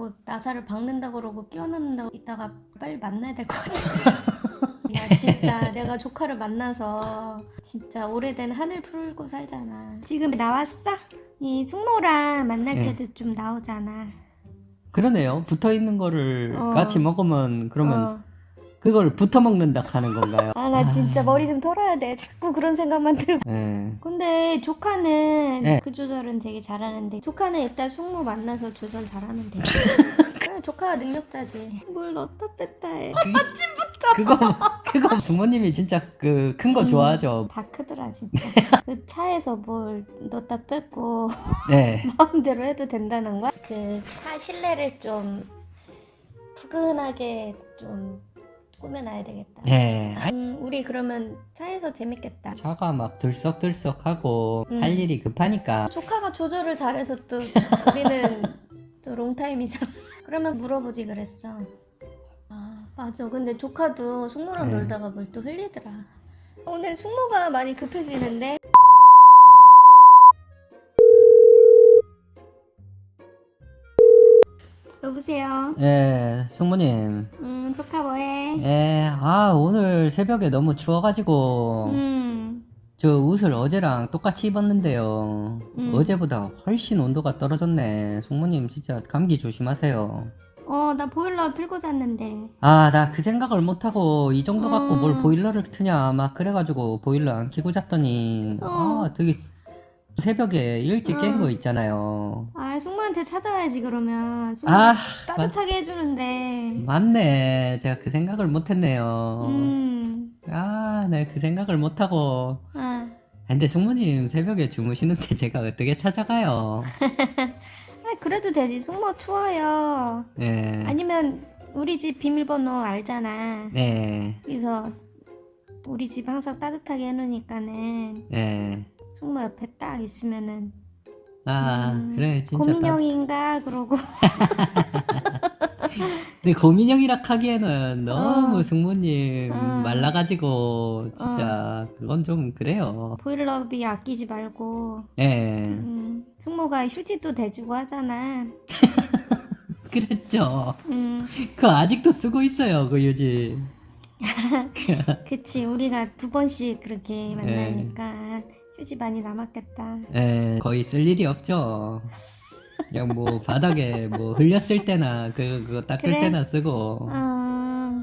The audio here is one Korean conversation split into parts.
뭐 나사를 박는다 그러고 끼워넣는다 고 이따가 빨리 만나야 될 것 같아. 나 진짜 내가 조카를 만나서 진짜 오래된 한을 풀고 살잖아. 지금 나왔어? 이 숙모랑 만날 네. 때도 좀 나오잖아. 그러네요. 붙어 있는 거를 어. 같이 먹으면 그러면 어. 그걸 붙어 먹는다 하는 건가요? 아 나 진짜 머리 좀 털어야 돼. 자꾸 그런 생각만 들고. 예. 근데 조카는 네. 그 조절은 되게 잘하는데 조카는 일단 숙모 만나서 조절 잘하면 돼. 그래 조카가 능력자지. 뭘 넣었다 뺐다 해. 그거 그거 부모님이 진짜 그 큰 거 음. 좋아하죠. 다 크더라 진짜. 그 차에서 뭘 넣었다 뺐고 네. 마음대로 해도 된다는 거야? 그 차 실내를 좀 푸근하게 좀 꾸며놔야 되겠다. 예. 음, 우리 그러면 차에서 재밌겠다. 차가 막 들썩들썩하고 음. 할 일이 급하니까 조카가 조절을 잘해서 또 우리는 또 롱타임이잖아. 그러면 물어보지 그랬어. 아 맞아. 근데 조카도 숙모랑 네. 놀다가 뭘 또 흘리더라. 오늘 숙모가 많이 급해지는데. 여보세요. 예, 숙모님. 음 조카 뭐해? 예, 아 오늘 새벽에 너무 추워가지고 음. 저 옷을 어제랑 똑같이 입었는데요. 음. 어제보다 훨씬 온도가 떨어졌네. 숙모님 진짜 감기 조심하세요. 어 나 보일러 틀고 잤는데. 아, 나 그 생각을 못하고 이 정도 갖고 음. 뭘 보일러를 트냐 막 그래가지고 보일러 안 켜고 잤더니 어. 아 되게 새벽에 일찍 깬 음. 거 있잖아요. 아 숙모한테 찾아와야지 그러면. 숙모 아, 따뜻하게 해주는데. 맞네. 제가 그 생각을 못 했네요. 음. 아, 네, 그 생각을 못 하고. 아. 근데 숙모님 새벽에 주무시는데 제가 어떻게 찾아가요? 아, 그래도 되지. 숙모 추워요. 네. 아니면 우리 집 비밀번호 알잖아. 네. 그래서 우리 집 항상 따뜻하게 해놓으니까는 네. 숙모 옆에 딱 있으면은 아, 음, 그래, 진짜. 따- 고민형인가 그러고 근데 고민형이라 하기에는 너무 어. 숙모님 음. 말라가지고, 진짜, 그건 좀 그래요. 보일러비 아끼지 말고 예. 음, 숙모가 휴지도 대주고 하잖아. 그랬죠. 음, 그거 아직도 쓰고 있어요, 그 유지. 그치. 우리가 두 번씩 그렇게 네. 만나니까 휴지 많이 남았겠다. 예, 거의 쓸 일이 없죠. 그냥 뭐 바닥에 뭐 흘렸을 때나 그 그거 닦을 그래? 때나 쓰고 어,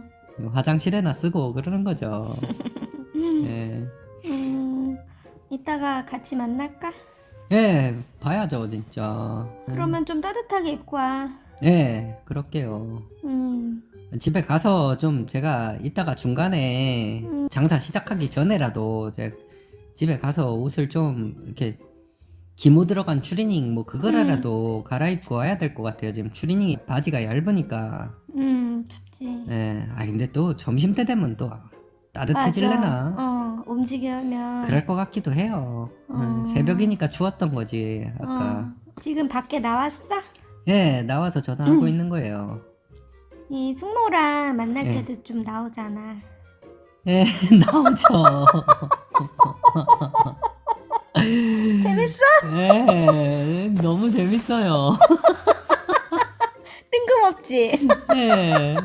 화장실에나 쓰고 그러는 거죠. 예. 음, 이따가 같이 만날까? 예, 봐야죠, 진짜. 그러면 좀 따뜻하게 입고 와. 예, 그럴게요. 음, 집에 가서 좀 제가 이따가 중간에 음. 장사 시작하기 전에라도 제 집에 가서 옷을 좀 이렇게 기모 들어간 추리닝 뭐 그거라도 갈아입고 와야 될 것 같아요. 지금 추리닝이 바지가 얇으니까. 음, 춥지. 예. 아 근데 또 점심 때 되면 또 따뜻해질래나? 맞아. 어, 움직이면. 그럴 것 같기도 해요. 어. 음, 새벽이니까 추웠던 거지 아까. 어, 지금 밖에 나왔어? 예, 나와서 전화하고 음. 있는 거예요. 이 숙모랑 만날 네. 때도 좀 나오잖아. 예, 나오죠. 재밌어? 예, 너무 재밌어요. 뜬금없지? 예.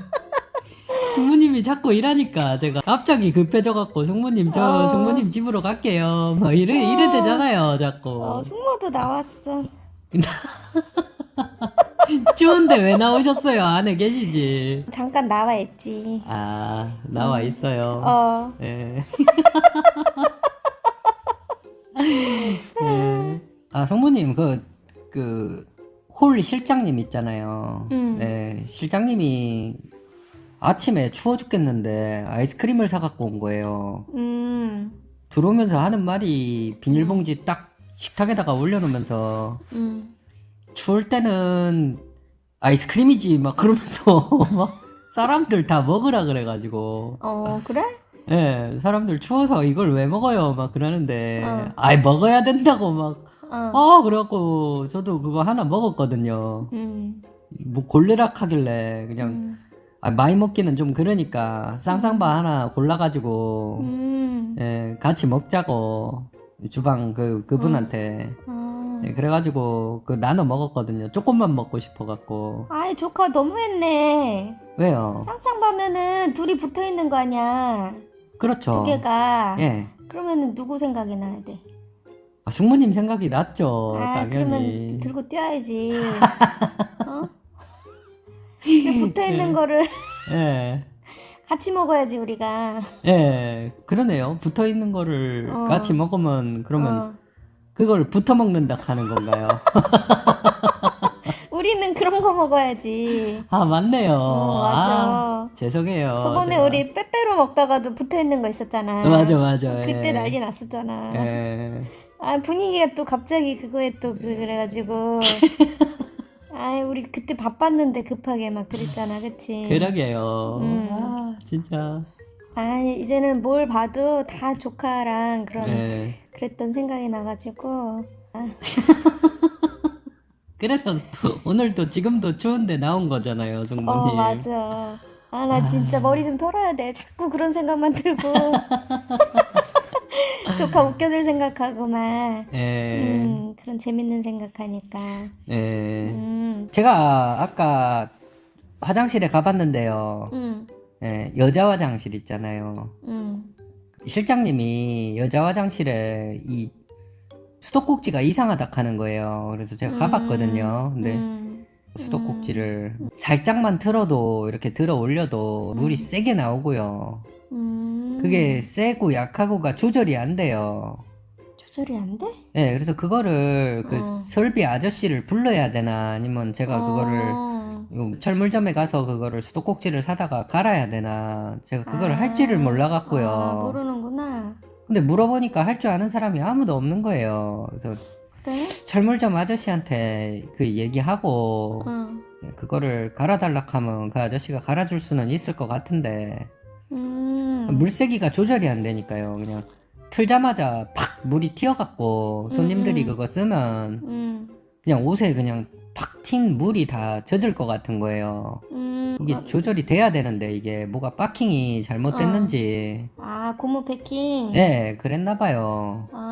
숙모님이 자꾸 일하니까 제가 갑자기 급해져갖고 숙모님 저 어. 숙모님 집으로 갈게요. 막 이래 이래 어. 되잖아요, 자꾸. 어, 숙모도 나왔어. 추운데 왜 나오셨어요? 안에 계시지. 잠깐 나와 있지. 아 나와 있어요. 어, 예. 예. 아 성모님 그 그 홀 실장님 있잖아요. 음. 네 실장님이 아침에 추워 죽겠는데 아이스크림을 사갖고 온 거예요. 음, 들어오면서 하는 말이 비닐봉지 딱 식탁에다가 올려놓으면서 음. 추울 때는 아이스크림이지. 막 그러면서 막 사람들 다 먹으라 그래가지고. 어, 그래? 예 사람들 추워서 이걸 왜 먹어요? 막 그러는데. 어. 아이 먹어야 된다고 막. 어, 아 그래갖고 저도 그거 하나 먹었거든요. 음, 뭐 골래락 하길래 그냥 음, 아, 많이 먹기는 좀 그러니까 쌍쌍바 하나 골라가지고 음, 예 같이 먹자고 주방 그 그분한테. 어, 네, 그래가지고 그 나눠 먹었거든요. 조금만 먹고 싶어갖고 아이 조카 너무했네. 왜요? 쌍쌍 봐면은 둘이 붙어 있는 거 아니야. 그렇죠. 두 개가. 예. 그러면은 누구 생각이 나야 돼? 아, 숙모님 생각이 났죠. 아 어, 당연히. 그러면 들고 뛰어야지. 어? 붙어 있는 네. 거를 예. 같이 먹어야지 우리가. 예. 그러네요. 붙어 있는 거를 어. 같이 먹으면 그러면 어. 그걸 붙어 먹는다 하는 건가요? 우리는 그런 거 먹어야지. 아 맞네요. 어, 맞아. 아, 죄송해요. 저번에 제가. 우리 빼빼로 먹다가도 붙어 있는 거 있었잖아. 어, 맞아 맞아. 그때 예. 난리 났었잖아. 예. 아 분위기가 또 갑자기 그거에 또 그래- 그래가지고. 아 우리 그때 바빴는데 급하게 막 그랬잖아, 그치? 그러게요. 음. 아 진짜. 아 이제는 뭘 봐도 다 조카랑 그런 예. 그랬던 생각이 나가지고. 아, 그래서 오늘도 지금도 추운데 나온 거잖아요, 승모님. 어 맞아. 아 나 진짜 머리 좀 털어야 돼. 자꾸 그런 생각만 들고. 조카 웃겨줄 생각하고 막. 예. 음 그런 재밌는 생각하니까. 예. 음. 제가 아까 화장실에 가봤는데요. 음. 예, 여자 화장실 있잖아요. 음. 실장님이 여자 화장실에 이 수도꼭지가 이상하다 하는 거예요. 그래서 제가 가봤거든요. 근데 음. 수도꼭지를 살짝만 틀어도 이렇게 들어 올려도 물이 세게 나오고요. 음. 그게 세고 약하고가 조절이 안 돼요. 조절이 안 돼? 네, 그래서 그거를 그 어. 설비 아저씨를 불러야 되나 아니면 제가 그거를 철물점에 가서 그거를 수도꼭지를 사다가 갈아야 되나 제가 그걸 아. 할지를 몰라갖고요. 아, 모르는구나. 근데 물어보니까 할 줄 아는 사람이 아무도 없는 거예요. 그래서 그래? 철물점 아저씨한테 그 얘기하고 어. 그거를 갈아달라 하면 그 아저씨가 갈아줄 수는 있을 것 같은데 음. 물세기가 조절이 안 되니까요. 그냥 틀자마자 팍 물이 튀어갖고 손님들이 음, 음. 그거 쓰면 음. 그냥 옷에 그냥 팍튄 물이 다 젖을 것 같은 거예요. 음. 이게 어, 조절이 돼야 되는데 이게 뭐가 파킹이 잘못됐는지 아 고무 패킹. 예 그랬나 봐요. 아.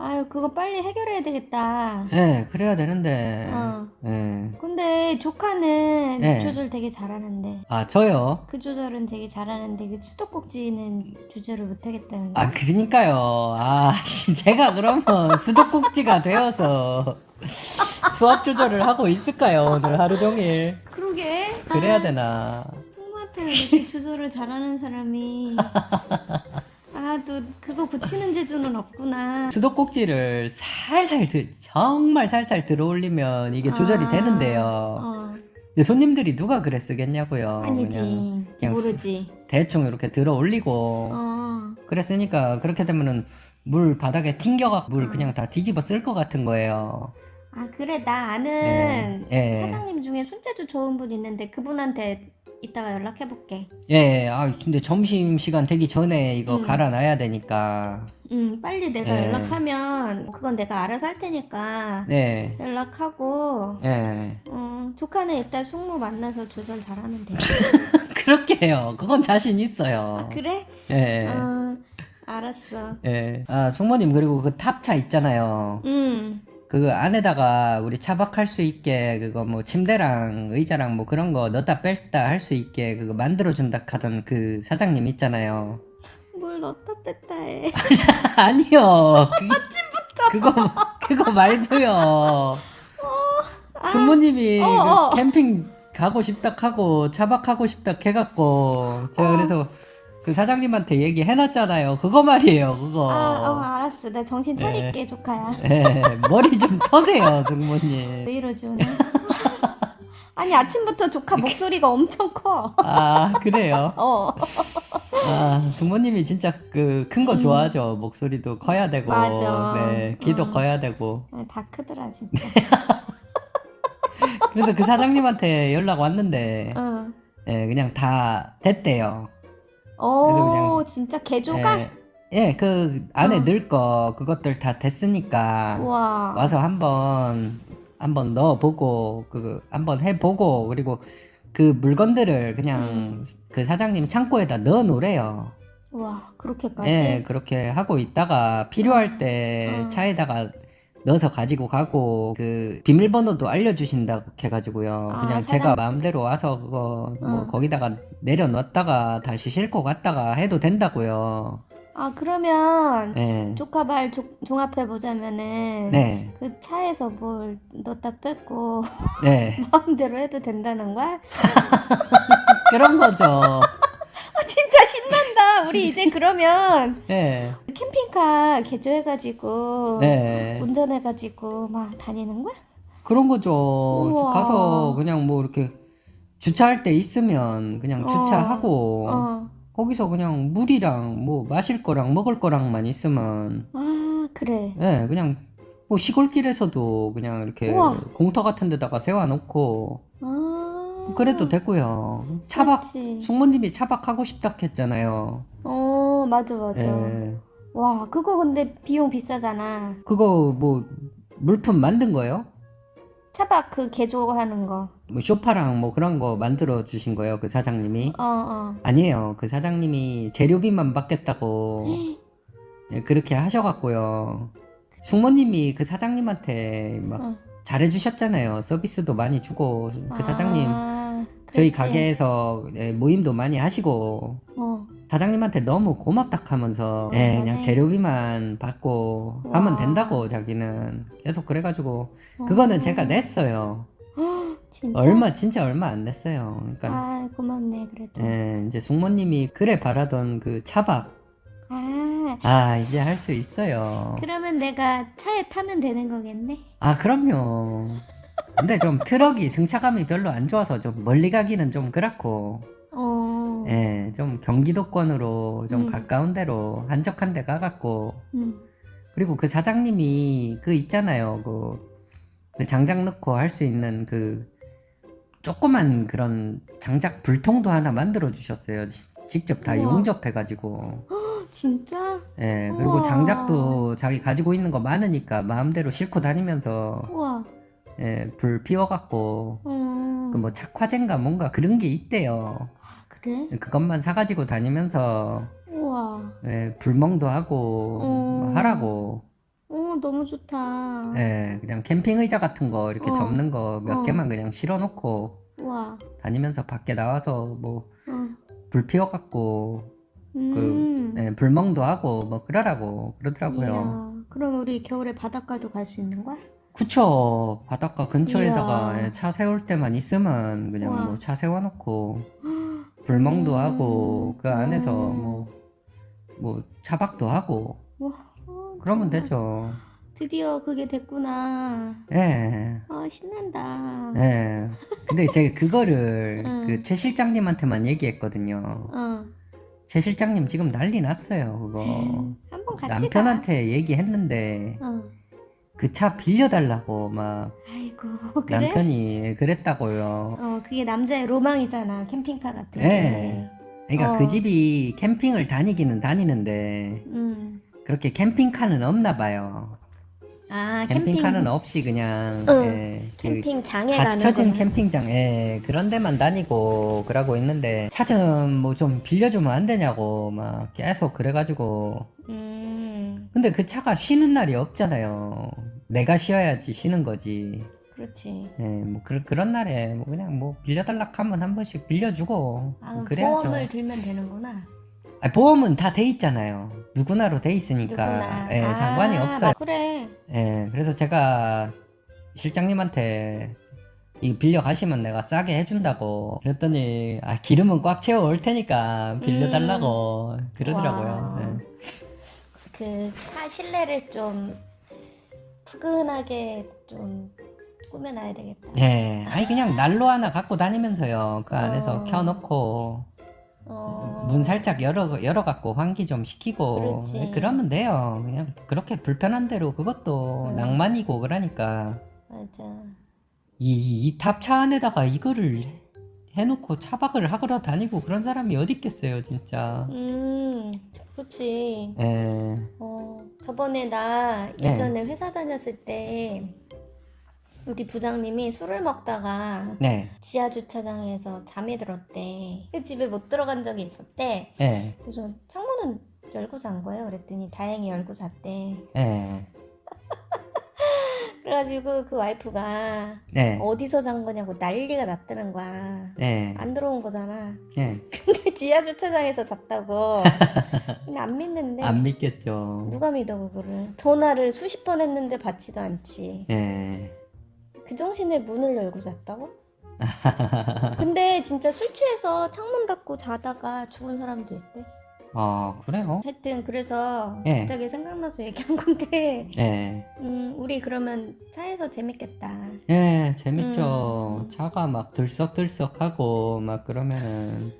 아유 그거 빨리 해결해야 되겠다. 예 그래야 되는데 어. 예. 근데 조카는 네. 조절 되게 잘하는데. 아 저요? 그 조절은 되게 잘하는데 그 수도꼭지는 조절을 못 하겠다는 거. 아 그러니까요. 아 제가 그러면 수도꼭지가 되어서 수압 조절을 하고 있을까요 오늘 하루 종일? 그러게. 그래야 되나? 승모한테는 이렇게 조절을 잘하는 사람이 아 또 그거 고치는 재주는 없구나. 수도꼭지를 살살 들 정말 살살 들어 올리면 이게 조절이 아, 되는데요. 어, 근데 손님들이 누가 그래 쓰겠냐고요. 아니지. 그냥 모르지. 대충 이렇게 들어 올리고 어. 그랬으니까 그렇게 되면은 물 바닥에 튕겨갖고 물 그냥 다 뒤집어 쓸 것 같은 거예요. 아 그래 나 아는 예, 예. 사장님 중에 손재주 좋은 분 있는데 그분한테 이따가 연락해 볼게. 예, 아 근데 점심 시간 되기 전에 이거 음. 갈아놔야 되니까. 음 빨리 내가 예. 연락하면 그건 내가 알아서 할 테니까 네, 연락하고 예. 음, 조카는 일단 숙모 만나서 조절 잘하면 돼. 그렇게 해요. 그건 자신 있어요. 아 그래? 예, 어 알았어. 예. 아 숙모님 그리고 그 탑차 있잖아요. 음. 그 안에다가 우리 차박할 수 있게 그거 뭐 침대랑 의자랑 뭐 그런 거 넣다 뺐다 할 수 있게 그거 만들어 준다 하던 그 사장님 있잖아요. 뭘 넣다 뺐다 해. 아니요. 그, 그거 그거 말고요. 어, 어. 그 캠핑 가고 싶다 하고 차박하고 싶다 해갖고 제가 어. 그래서 그 사장님한테 얘기해놨잖아요. 그거 말이에요. 그거. 아, 어, 알았어. 내 정신 네. 차릴게, 조카야. 예, 머리 좀 터세요, 숙모님. 왜 이러지 오늘? 아니 아침부터 조카 목소리가 엄청 커. 아 그래요. 어. 아 숙모님이 진짜 그 큰거 좋아하죠. 목소리도 커야 되고, 음. 맞아. 네 귀도 음. 커야 되고. 다 크더라 진짜. 그래서 그 사장님한테 연락 왔는데, 응. 예, 그냥 다 됐대요. 오 그냥- 진짜 개조가. 예, 예, 그 안에 어. 넣을 거 그것들 다 됐으니까 우와. 와서 한번 한번 넣어보고 그 한번 해보고 그리고 그 물건들을 그냥 음. 그 사장님 창고에다 넣어 놓으래요. 와 그렇게까지. 예, 그렇게 하고 있다가 필요할 때 어. 차에다가 넣어서 가지고 가고 그 비밀번호도 알려주신다고 해가지고요. 아, 그냥 사장- 제가 마음대로 와서 그거 뭐 어. 거기다가 내려놨다가 다시 싣고 갔다가 해도 된다고요. 아 그러면 네. 조카발 조- 종합해 보자면은 네. 그 차에서 뭘 넣다 뺐고 네. 마음대로 해도 된다는 거야? 그런 거죠. 아. 우리 이제 그러면 네. 캠핑카 개조해가지고 네. 운전해가지고 막 다니는 거야? 그런 거죠. 우와. 가서 그냥 뭐 이렇게 주차할 때 있으면 그냥 어. 주차하고 어. 거기서 그냥 물이랑 뭐 마실 거랑 먹을 거랑만 있으면 아 그래. 예, 그냥 뭐 시골길에서도 그냥 이렇게 우와. 공터 같은 데다가 세워놓고 아 그래도 되고요. 차박 그렇지. 숙모님이 차박하고 싶다 했잖아요. 어 맞아 맞아. 예. 와 그거 근데 비용 비싸잖아. 그거 뭐 물품 만든 거예요? 차박 그 개조하는 거. 뭐 쇼파랑 뭐 그런 거 만들어 주신 거예요, 그 사장님이? 어 어. 아니에요. 그 사장님이 재료비만 받겠다고 예, 그렇게 하셔갖고요. 숙모님이 그 사장님한테 막 어. 잘해주셨잖아요. 서비스도 많이 주고 그 사장님 아, 저희. 가게에서 예, 모임도 많이 하시고 어. 사장님한테 너무 고맙다 하면서 예, 그냥. 재료비만 받고 와. 하면 된다고 자기는 계속 그래가지고 그거는 어. 제가 냈어요. 진짜? 얼마 진짜 얼마 안 냈어요. 그러니까 아 고맙네 그래도. 예, 이제 숙모님이 그래 바라던 그 차박 아 아 이제 할 수 있어요. 그러면 내가 차에 타면 되는 거겠네. 아 그럼요. 근데 좀 트럭이 승차감이 별로 안 좋아서 좀 멀리 가기는 좀 그렇고 어. 예, 좀 경기도권으로 좀 음. 가까운 데로 한적한 데 가갖고 음. 그리고 그 사장님이 그 있잖아요 그, 그 장작 넣고 할 수 있는 그 조그만 그런 장작 불통도 하나 만들어 주셨어요 시- 직접 다 우와. 용접해 가지고 진짜? 예 그리고 우와. 장작도 자기 가지고 있는 거 많으니까 마음대로 싣고 다니면서 우와. 예, 불 피워갖고 음. 그 뭐 착화제인가 뭔가 그런 게 있대요 아 그래? 그것만 사가지고 다니면서 우와. 예, 불멍도 하고 음. 뭐 하라고 어 너무 좋다. 예, 그냥 캠핑 의자 같은 거 이렇게 어. 접는 거 몇 어. 개만 그냥 실어놓고 우와. 다니면서 밖에 나와서 뭐불 어. 피워갖고 음. 예, 불멍도 하고 뭐 그러라고 그러더라고요. 이야, 그럼 우리 겨울에 바닷가도 갈 수 있는 거야? 그쵸 바닷가 근처에다가 이야. 예, 차 세울 때만 있으면 그냥. 뭐 차 세워놓고 불멍도 음. 하고 그 안에서 음. 뭐 뭐 차박도 하고 와. 어, 그러면 정말. 되죠. 드디어 그게 됐구나. 예. 아 신난다. 예. 근데 제가 그거를 응. 그최 실장님한테만 얘기했거든요. 어. 최 실장님 지금 난리 났어요. 그거 한번 같이 남편한테 얘기했는데 가. 어. 그 차 빌려달라고 막 아이고 그래? 남편이 그랬다고요. 어 그게 남자의 로망이잖아 캠핑카 같은 예. 게. 그러니까 어. 그 집이 캠핑을 다니기는 다니는데 음. 그렇게 캠핑카는 없나 봐요. 아 캠핑 캠핑카는 없이 그냥 응. 예, 그 캠핑 장에 가는 갇혀진. 캠핑장, 예, 그런 데만 다니고 그러고 있는데 차 좀 뭐 좀 빌려주면 안 되냐고 막 계속 그래가지고 음 근데 그 차가 쉬는 날이 없잖아요. 내가 쉬어야지 쉬는 거지. 그렇지. 예, 뭐 그, 그런 날에 뭐 그냥 뭐 빌려달라 하면 한 번씩 빌려주고 아 뭐 그래야죠. 보험을 들면 되는구나. 아, 보험은 다 돼 있잖아요. 누구나로 돼 있으니까 누구나. 예, 아, 상관이 없어요. 그래. 예, 그래서 제가 실장님한테 이 빌려 가시면 내가 싸게 해준다고 그랬더니 아 기름은 꽉 채워 올 테니까 빌려달라고 그러더라고요. 와. 예. 그 차 실내를 좀 푸근하게 좀 꾸며놔야 되겠다. 예, 아니 그냥 난로 하나 갖고 다니면서요. 그 안에서 어. 켜놓고 어. 문 살짝 열어 열어 갖고 환기 좀 시키고 그렇지. 예, 그러면 돼요. 그냥 그렇게 불편한 대로 그것도 음. 낭만이고 그러니까 맞아. 이이 탑차 안에다가 이거를 해놓고 차박을 하러 다니고 그런 사람이 어디 있겠어요, 진짜. 음 그렇지. 예, 어 저번에 나 네. 예전에 회사 다녔을 때 우리 부장님이 술을 먹다가 네, 지하 주차장에서 잠이 들었대. 그 집에 못 들어간 적이 있었대. 예, 그래서 창문은 열고 잔 거예요. 그랬더니 다행히 열고 잤대. 예. 그래가지고 그 와이프가 네. 어디서 잔 거냐고 난리가 났다는 거야. 네. 안 들어온 거잖아. 네. 근데 지하 주차장에서 잤다고. 근데 안 믿는데. 안 믿겠죠. 누가 믿어 그거를? 전화를 수십 번 했는데 받지도 않지. 네. 그 정신에 문을 열고 잤다고? 근데 진짜 술 취해서 창문 닫고 자다가 죽은 사람도 있대. 아, 그래요? 하여튼 그래서 예. 갑자기 생각나서 얘기한 건데 네. 음, 우리 그러면 차에서 재밌겠다. 예, 재밌죠. 음. 차가 막 들썩들썩하고 막 그러면은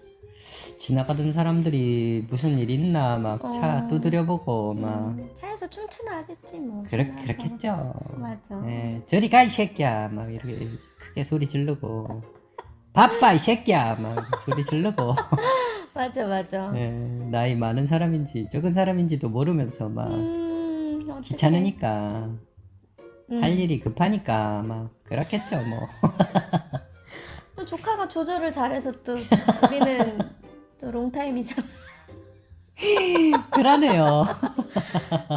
지나가던 사람들이 무슨 일 있나 막 차 어. 두드려보고 막 음, 차에서 춤추나 하겠지 뭐. 그렇, 신나서. 그렇겠죠. 맞아. 예, 저리 가 이 새끼야 막 이렇게 크게 소리 지르고 바빠 이 새끼야 막 소리 지르고 맞아 맞아. 예, 나이 많은 사람인지 적은 사람인지도 모르면서 막 음, 어떡해. 귀찮으니까 음. 할 일이 급하니까 막 그렇겠죠 뭐. 또 조카가 조절을 잘해서 또 우리는 또 롱타임이잖아. 그러네요.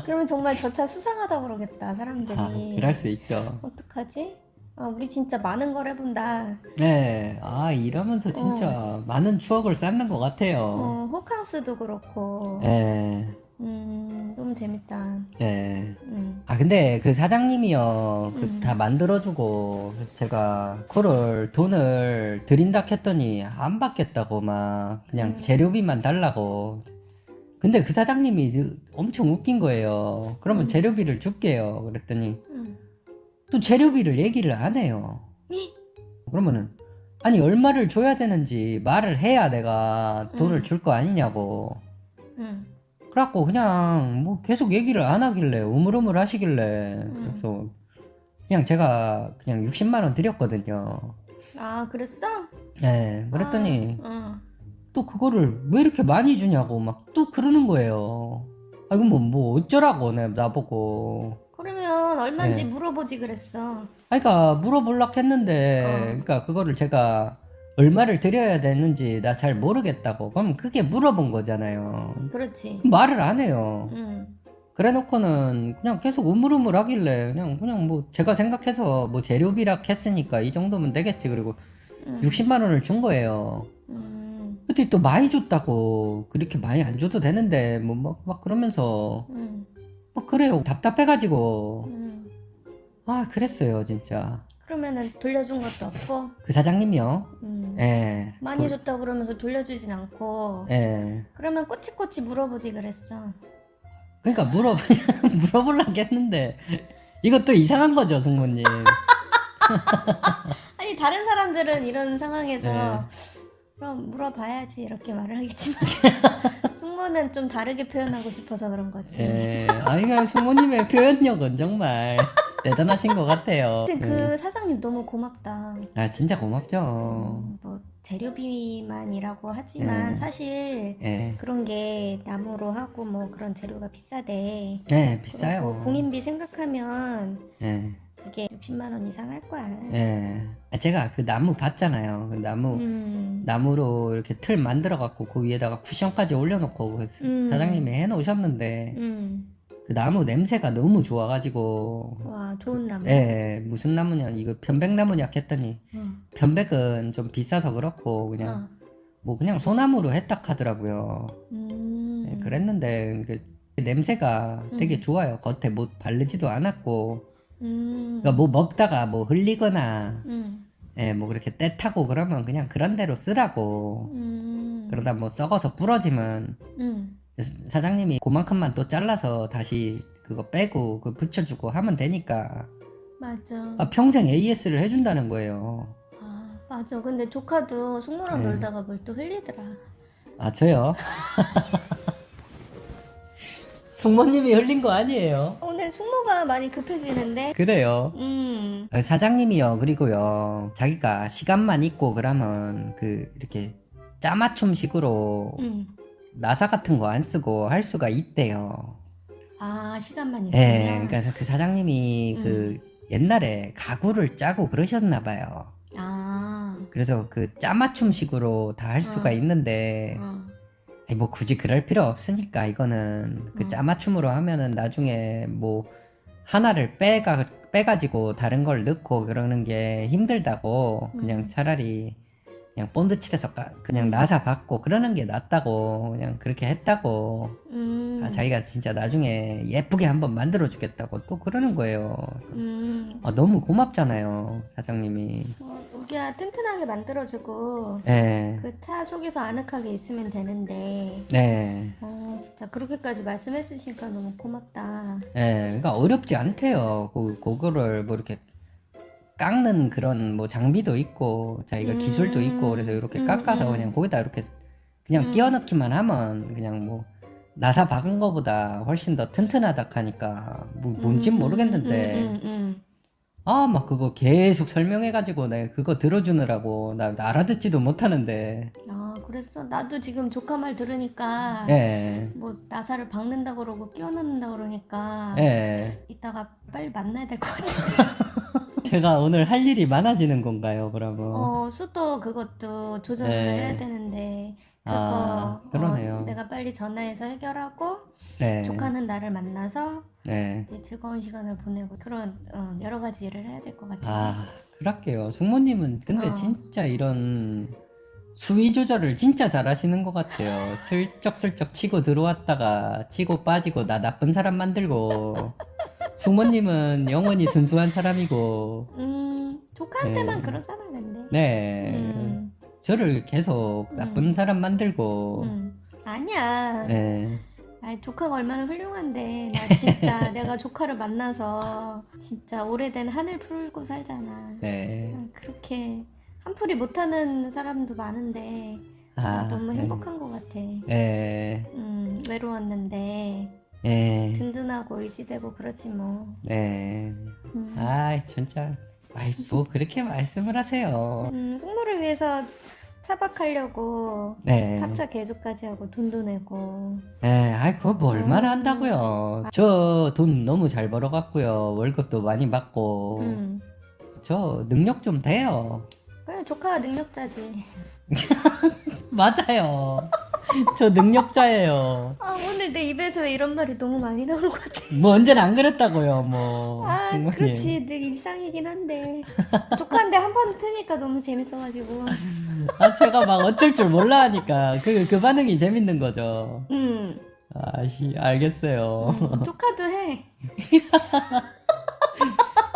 그러면 정말 저 차 수상하다 그러겠다 사람들이. 아, 그럴 수 있죠. 어떡하지? 아 우리 진짜 많은 걸 해본다. 네, 아 이러면서 진짜 많은 추억을 쌓는 것 같아요. 어, 호캉스도 그렇고. 네, 음 너무 재밌다. 네. 음. 아 근데 그 사장님이요, 그 음. 다 만들어주고 그래서 제가 그걸 돈을 드린다 했더니 안 받겠다고 막 그냥 음. 재료비만 달라고. 근데 그 사장님이 엄청 웃긴 거예요. 그러면 음. 재료비를 줄게요. 그랬더니 음. 또 재료비를 얘기를 안 해요. 이? 그러면은 아니 얼마를 줘야 되는지 말을 해야 내가 돈을 음. 줄거 아니냐고. 음. 그래갖고 그냥 뭐 계속 얘기를 안 하길래 우물우물 하시길래 음. 그래서 그냥 제가 그냥 60만 원 드렸거든요. 아 그랬어? 네, 그랬더니 아, 또 그거를 왜 이렇게 많이 주냐고 막 또 그러는 거예요. 아 이거 뭐, 뭐 어쩌라고 내 나보고. 어. 그러면 얼마인지 네. 물어보지 그랬어. 아 그러니까 물어보려고 했는데 어. 그러니까 그거를 제가 얼마를 드려야 되는지 나 잘 모르겠다고. 그럼 그게 물어본 거잖아요. 그렇지. 말을 안 해요. 음. 그래 놓고는 그냥 계속 우물우물 하길래 그냥 그냥 뭐 제가 생각해서 뭐 재료비라 했으니까 이 정도면 되겠지 그리고 음. 60만 원을 준 거예요. 음. 그때 또 많이 줬다고 그렇게 많이 안 줘도 되는데 뭐 막 막 그러면서 음. 막 그래요 답답해가지고 음. 아 그랬어요 진짜 그러면은 돌려준 것도 없고. 그 사장님이요. 음. 예. 많이 줬다 그러면서 돌려주진 않고. 예. 그러면 꼬치꼬치 물어보지 그랬어. 그러니까 물어 물어보려고 했는데 이것도 이상한 거죠 승모님. 아니 다른 사람들은 이런 상황에서 네. 그럼 물어봐야지 이렇게 말을 하겠지만 숙모는 좀 다르게 표현하고 싶어서 그런 거지. 예. 아이가 승모님의 표현력은 정말 대단하신 것 같아요. 하여튼 예. 그 사장님 너무 고맙다. 아 진짜 고맙죠. 음, 뭐 재료비만이라고 하지만 네. 사실 예. 그런 게 나무로 하고 뭐 그런 재료가 비싸대. 네 비싸요. 그리고 공인비 생각하면 예. 그게 60만 원 이상 할 거야. 예. 아, 제가 그 나무 봤잖아요. 그 나무 음. 나무로 이렇게 틀 만들어 갖고 그 위에다가 쿠션까지 올려놓고 그 스- 음. 사장님이 해놓으셨는데 음. 그 나무 냄새가 너무 좋아가지고 와 좋은 나무. 예 무슨 나무냐 이거 편백나무냐 했더니 어. 편백은 좀 비싸서 그렇고 그냥 어. 뭐 그냥 소나무로 했다 하더라고요. 음. 예, 그랬는데 그 냄새가 되게 음. 좋아요. 겉에 뭐 바르지도 않았고 음. 그러니까 뭐 먹다가 뭐 흘리거나 음. 예, 뭐 그렇게 때 타고 그러면 그냥 그런 대로 쓰라고 음. 그러다 뭐 썩어서 부러지면 음. 사장님이 그만큼만 또 잘라서 다시 그거 빼고 그 붙여주고 하면 되니까 맞아. 아, 평생 AS를 해준다는 거예요. 아, 맞아. 근데 조카도 숙모랑 네. 놀다가 뭘 또 흘리더라. 아 저요? 숙모님이 흘린 거 아니에요? 오늘 숙모가 많이 급해지는데. 그래요. 음. 어, 사장님이요 그리고요 자기가 시간만 있고 그러면 그 이렇게 짜맞춤식으로 음. 나사 같은 거 안 쓰고 할 수가 있대요. 아 시간만 있으면. 예, 그래서 그 사장님이 음. 그 옛날에 가구를 짜고 그러셨나 봐요. 아. 그래서 그 짜맞춤식으로 다 할 수가 어. 있는데 어. 아니 뭐 굳이 그럴 필요 없으니까 이거는 그 음. 짜맞춤으로 하면은 나중에 뭐 하나를 빼가 빼가지고 다른 걸 넣고 그러는 게 힘들다고 그냥 음. 차라리 그냥 본드 칠해서 까- 그냥 나사 받고 그러는 게 낫다고 그냥 그렇게 했다고 음. 아, 자기가 진짜 나중에 예쁘게 한번 만들어 주겠다고 또 그러는 거예요. 음. 아, 너무 고맙잖아요 사장님이. 어, 우리가 튼튼하게 만들어주고 네, 그 차 속에서 아늑하게 있으면 되는데 네, 어 진짜 그렇게까지 말씀해 주시니까 너무 고맙다. 네. 그러니까 어렵지 않대요. 그 그거를 뭐 이렇게 깎는 그런 뭐 장비도 있고 자기가 음. 기술도 있고 그래서 이렇게 음, 깎아서 음. 그냥 거기다 이렇게 그냥 음. 끼워 넣기만 하면 그냥 뭐 나사 박은 거보다 훨씬 더 튼튼하다 하니까 뭐 뭔진 음, 모르겠는데 음, 음, 아 막 그거 계속 설명해가지고 내가 그거 들어주느라고 나 알아듣지도 못하는데 음. 아 그랬어. 나도 지금 조카 말 들으니까 예 뭐 나사를 박는다 그러고 끼워 넣는다 그러니까 예. 이따가 빨리 만나야 될 것 같아. 제가 오늘 할 일이 많아지는 건가요 그러면 어 수도 그것도 조절을 네. 해야 되는데 그거 아, 그러네요. 어, 내가 빨리 전화해서 해결하고 네. 조카는 나를 만나서 네. 이제 즐거운 시간을 보내고 그런 어, 여러 가지 일을 해야 될 것 같아요. 아, 그럴게요. 숙모님은 근데 어. 진짜 이런 수위 조절을 진짜 잘하시는 것 같아요. 슬쩍슬쩍 치고 들어왔다가 치고 빠지고 나 나쁜 사람 만들고 숙모님은 영원히 순수한 사람이고 음 조카한테만 네. 그러잖아 근데. 네 음, 저를 계속 나쁜 음. 사람 만들고 음. 아니야. 네 아니 조카가 얼마나 훌륭한데 나 진짜 내가 조카를 만나서 진짜 오래된 한을 풀고 살잖아. 네. 아, 그렇게 한풀이 못하는 사람도 많은데 나 아, 너무 네. 행복한 것 같아. 네. 음 외로웠는데 네. 든든하고 의지되고 그러지 뭐. 네. 음. 아, 진짜. 아이, 뭐 그렇게 말씀을 하세요. 음, 숙모를 위해서 차박하려고 네. 탑차 개조까지 하고 돈도 내고 네, 아이, 그거 뭐 얼마나 음. 한다고요. 저 돈 너무 잘 벌어갖고요. 월급도 많이 받고. 음. 저 능력 좀 돼요. 그래 조카가 능력자지 맞아요. 저 능력자예요. 아 오늘 내 입에서 왜 이런 말이 너무 많이 나오는 것 같아 뭐 언제는 안 그랬다고요, 뭐. 아 숙모님. 그렇지 늘 일상이긴 한데 조카인데 한 번 트니까 너무 재밌어가지고 아, 제가 막 어쩔 줄 몰라 하니까 그, 그 반응이 재밌는 거죠. 음, 아씨, 알겠어요. 음 조카도 해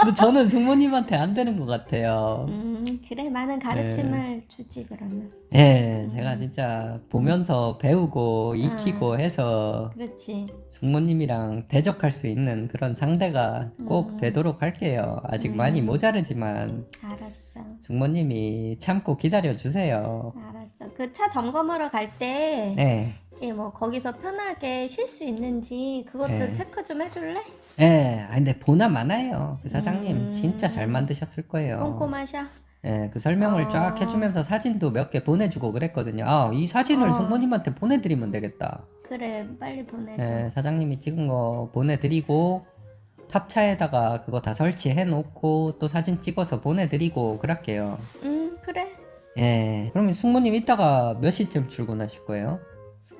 근데 저는 숙모님한테 안 되는 것 같아요. 음, 그래 많은 가르침을 주지 그러면 예, 제가 진짜 보면서 배우고 익히고 해서 그렇지 숙모님이랑 대적할 수 있는 그런 상대가 꼭 음. 되도록 할게요. 아직 음. 많이 모자르지만 알았어 숙모님이 참고 기다려 주세요. 알았어 그 차 점검하러 갈 때 네, 이게 뭐 거기서 편하게 쉴 수 있는지 그것도 네. 체크 좀 해줄래? 예, 아 근데 보나 마나요. 그 사장님 음. 진짜 잘 만드셨을 거예요. 꼼꼼하셔 예, 그 설명을 어. 쫙 해주면서 사진도 몇 개 보내주고 그랬거든요. 아, 이 사진을 어. 숙모님한테 보내드리면 되겠다. 그래 빨리 보내줘 예, 사장님이 찍은 거 보내드리고 탑차에다가 그거 다 설치해 놓고 또 사진 찍어서 보내드리고 그럴게요. 음 그래. 예, 그러면 숙모님 이따가 몇 시쯤 출근하실 거예요?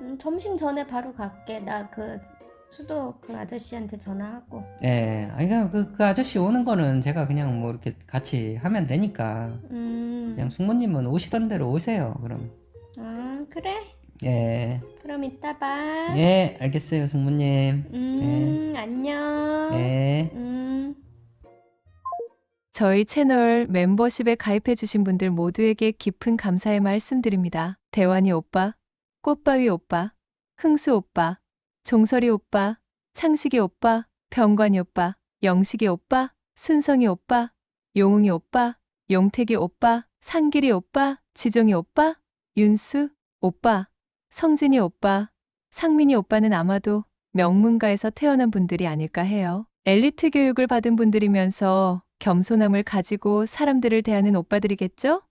음, 점심 전에 바로 갈게. 나 그 수도 그 아저씨한테 전화하고. 예, 아니 그냥 그, 그 아저씨 오는 거는 제가 그냥 뭐 이렇게 같이 하면 되니까. 음. 그냥 숙모님은 오시던 대로 오세요. 그럼. 아, 그래. 예, 그럼 이따 봐 예, 알겠어요, 숙모님. 음 안녕 예. 음 저희 채널 멤버십에 가입해주신 분들 모두에게 깊은 감사의 말씀드립니다. 대환이 오빠, 꽃바위 오빠, 흥수 오빠, 종설이 오빠, 창식이 오빠, 병관이 오빠, 영식이 오빠, 순성이 오빠, 용웅이 오빠, 용택이 오빠, 상길이 오빠, 지종이 오빠, 윤수 오빠, 성진이 오빠, 상민이 오빠는 아마도 명문가에서 태어난 분들이 아닐까 해요. 엘리트 교육을 받은 분들이면서 겸손함을 가지고 사람들을 대하는 오빠들이겠죠?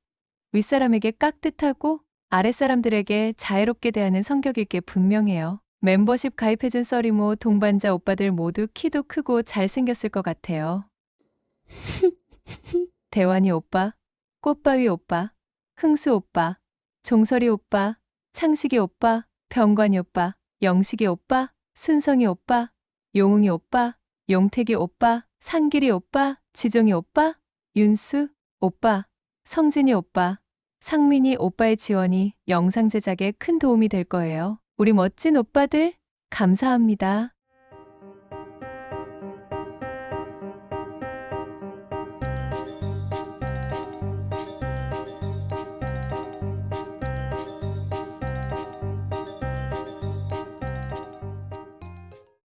윗사람에게 깍듯하고 아랫사람들에게 자애롭게 대하는 성격일 게 분명해요. 멤버십 가입해준 써리모 동반자 오빠들 모두 키도 크고 잘생겼을 것 같아요. 대환이 오빠, 꽃바위 오빠, 흥수 오빠, 종설이 오빠, 창식이 오빠, 병관이 오빠, 영식이 오빠, 순성이 오빠, 용웅이 오빠, 용택이 오빠, 상길이 오빠, 지종이 오빠, 윤수 오빠, 성진이 오빠, 상민이 오빠의 지원이 영상 제작에 큰 도움이 될 거예요. 우리 멋진 오빠들, 감사합니다.